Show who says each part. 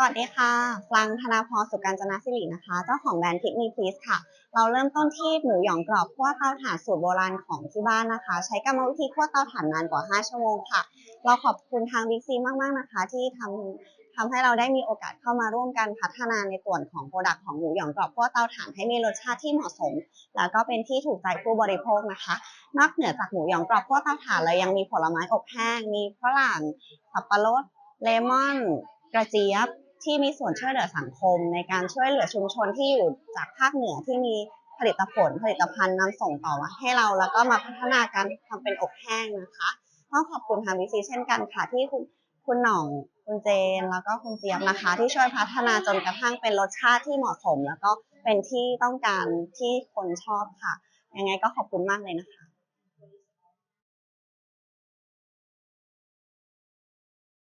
Speaker 1: สวัสดีค่ะฟลังธนาพรสุการจนะสิรินะคะ เจ้าของแบรนด์พิกมีพีสค่ะ เราเริ่มต้นที่หมูหยองกรอบคั่วเตาถ่านสูตรโบราณของที่บ้านนะคะ ใช้กรรมวิธีคั่วเตาถ่านนานกว่า 5 ชั่วโมงค่ะ เราขอบคุณทางบิ๊กซีมาก ๆ นะคะ ที่ทำทำให้เราได้มีโอกาสเข้ามาร่วมกันพัฒนาในส่วนของโปรดักต์ของหมูหยองกรอบคั่วเตาถ่านให้มีรสชาติที่เหมาะสม แล้วก็เป็นที่ถูกใจผู้บริโภคนะคะ นอกเหนือจากหมูหยองกรอบคั่วเตาถ่านเรายังมีผลไม้อบแห้ง มีฝรั่งสับปะรดเลมอน กระเจี๊ยบ ที่มีส่วนช่วยเหลือสังคม ในการช่วยเหลือชุมชนที่อยู่จากภาคเหนือที่มีผลิตผลผลิตภัณฑ์นำส่งต่อมาให้เราแล้วก็มาพัฒนาการทำเป็นอบแห้งนะคะต้องขอบคุณทางวิซีเช่นกันค่ะที่คุณคุณหน่องคุณเจน แล้วก็คุณเจี๊ยบนะคะ ที่ช่วยพัฒนาจนกระทั่งเป็นรสชาติที่เหมาะสม แล้วก็เป็นที่ต้องการที่คนชอบค่ะ ยังไงก็ขอบคุณมากเลยนะคะ